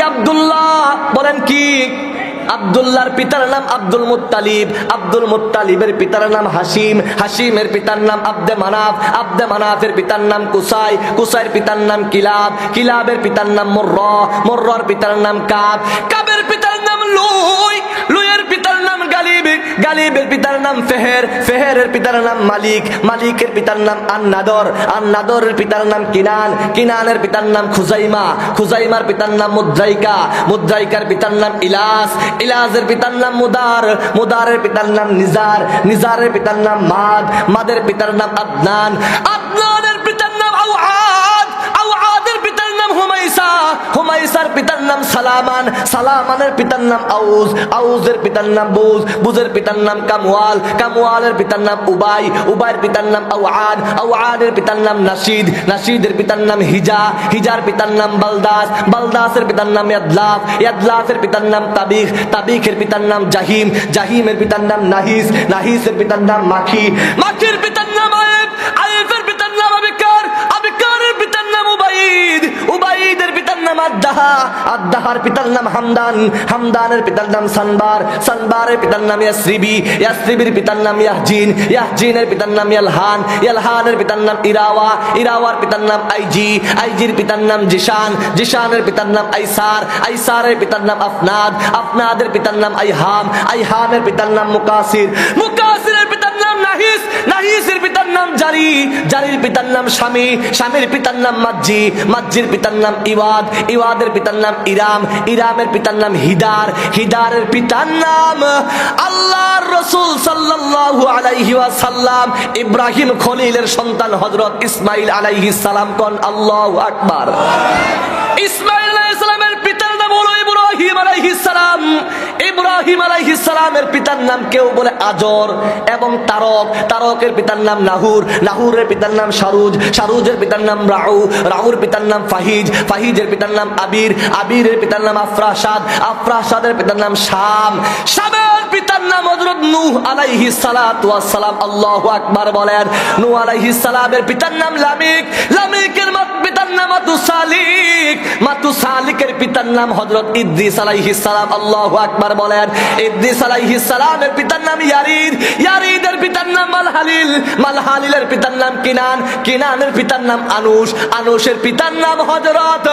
আব্দুল্লাহ, বলেন কি? আবদুল্লাহর পিতার নাম আব্দুল মুতালিব আব্দুল মুতালিবের পিতার নাম হাসিম হাসিমের পিতার নাম আব্দে মানাফ। আব্দে মানাফের পিতার নাম কুসাই। কুসাইয়ের পিতার নাম কিলাব। কিলাবের পিতার নাম মোর্র। মোর্রর পিতার নাম কাব। কাবের পিতার নাম লুই লুইয়ের পিতার নাম গালিব গালিবের পিতার নাম ফেহের ফেহেরের পিতার নাম মালিক মালিকের পিতার নাম আন্নাদর আন্নাদরের পিতার নাম কিনান কিনানের পিতার নাম খুজাইমা খুজাইমার পিতার নাম মুদ্রাইকা মুদ্রাইকার পিতার নাম ইলাস ইলাসের পিতার নাম মুদার মুদারের পিতার নাম নিজার নিজারের পিতার নাম মাদ মাদের পিতার নাম আদনান আদনানের পিতার সালামান সালামানের পিতার নাম আউজ আউজের পিতার নাম বুজ বুজের পিতার নাম কামওয়াল কামওয়ালের পিতার নাম উবাই উবাইয়ের পিতার নাম আউআদ আউআদের পিতার নাম নাশিদ নাশিদের পিতার নাম হিজা হিজার পিতার নাম বালদাস বালদাসের পিতার নাম ইয়াদলাফ ইয়াদলাফের পিতার নাম তাবিখ তাবিখের পিতার নাম জাহিম জাহিমের পিতার নাম নাহিস নাহিসের পিতার নাম মাখি মাখির পিতার আদ্দাহা পিতার নাম হামদান হামদানের পিতার নাম সানবার সানবারের পিতার নাম ইয়াসরিবি ইয়াসরিবির পিতার নাম ইয়াহজিন ইয়াহজিনের পিতার নাম ইয়ালহান ইয়ালহানের পিতার নাম ইরাওয়া ইরাওয়ার পিতার নাম আইজি আইজির পিতার নাম জিশান জিশানের পিতার নাম আইসার আইসারের পিতার নাম আফনাদ আফনাদের পিতার নাম আইহাম আইহামের পিতার নাম মুকাসির নাহিস নাহিসের পিতার নাম জারি। জারির পিতার নাম স্বামী, স্বামীর পিতার নাম মাজ্জি, মাজ্জির পিতার নাম ইওয়াদ, ইওয়াদের পিতার নাম ইরাম, ইরামের পিতার নাম হিদার, হিদারের পিতার নাম আল্লাহর রসুল সাল্লাল্লাহু আলাইহি ওয়াসাল্লাম। ইব্রাহিম খলিলের সন্তান হযরত ইসমাইল আলাইহিস সালাম কোন, আল্লাহু আকবার। ইসমাইল আলাইহিস সালামের পিতার নাম হলো ইব্রাহিম আলাইহিস সালাম। ইব্রাহিম আলাইহিস সালামের পিতার নাম কেউ বলে আজর এবং তারক তারকের পিতার নাম নাহুর নাহুরের পিতার নাম শারুজ শারুজের পিতার নাম রাউ রাউর পিতার নাম ফাহিজ ফাহিজের পিতার নাম আবির আবিরের পিতার নাম আফরাসাদ আফরাসাদের পিতার নাম শাম শামের পিতার নাম হযরত নূহ আলাইহিস সালাম আল্লাহু আকবার বলেন নূহ আলাইহিস সালামের পিতার নাম লামিক লামিকের পিতার নাম পিতার নাম ইদ্রিস সালাম আল্লাহু আকবার বলেন ইদ্রিস আলাইহিস সালামের পিতার নাম ইয়ারিদ। ইয়ারিদের পিতার নাম মালহালিল। মালহালিলের পিতার নাম কিনান। কিনানের পিতার নাম আনুশ আনুশের পিতার নাম হযরত।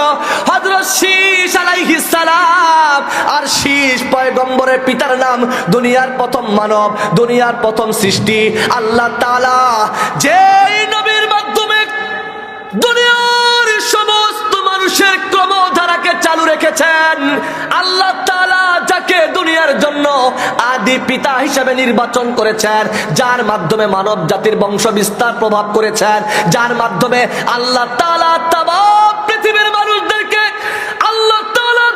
হযরত শীশ আলাইহিস সালাম। আর শীষ পয়গম্বরের পিতার নাম দুনিয়ার প্রথম মানব, দুনিয়ার প্রথম সৃষ্টি। আল্লাহ তাআলা যেই নবীর মাধ্যমে দুনিয়ার সমস্ত মানুষের ক্রমধারাকে চালু রেখেছেন। আল্লাহ তাআলা যাকে দুনিয়ার জন্য আদি পিতা হিসেবে নির্বাচন করেছেন, যার মাধ্যমে মানব জাতির বংশ বিস্তার প্রভাব করেছেন, যার মাধ্যমে আল্লাহ পৃথিবীর মানুষদেরকে আল্লাহ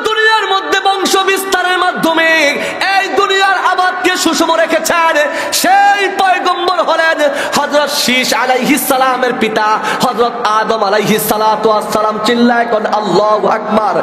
দুনিয়ার মধ্যে বংশ বিস্তারের মাধ্যমে এই দুনিয়ার আবাদকে সুষম রেখেছেন। সেই পয়গম্বর হলেন হযরত শীষ আলাইহিস সালামের পিতা হজরত আদম আলাইহিস সালাতু ওয়াস সালাম চিল্লায় কোন, আল্লাহু আকবার।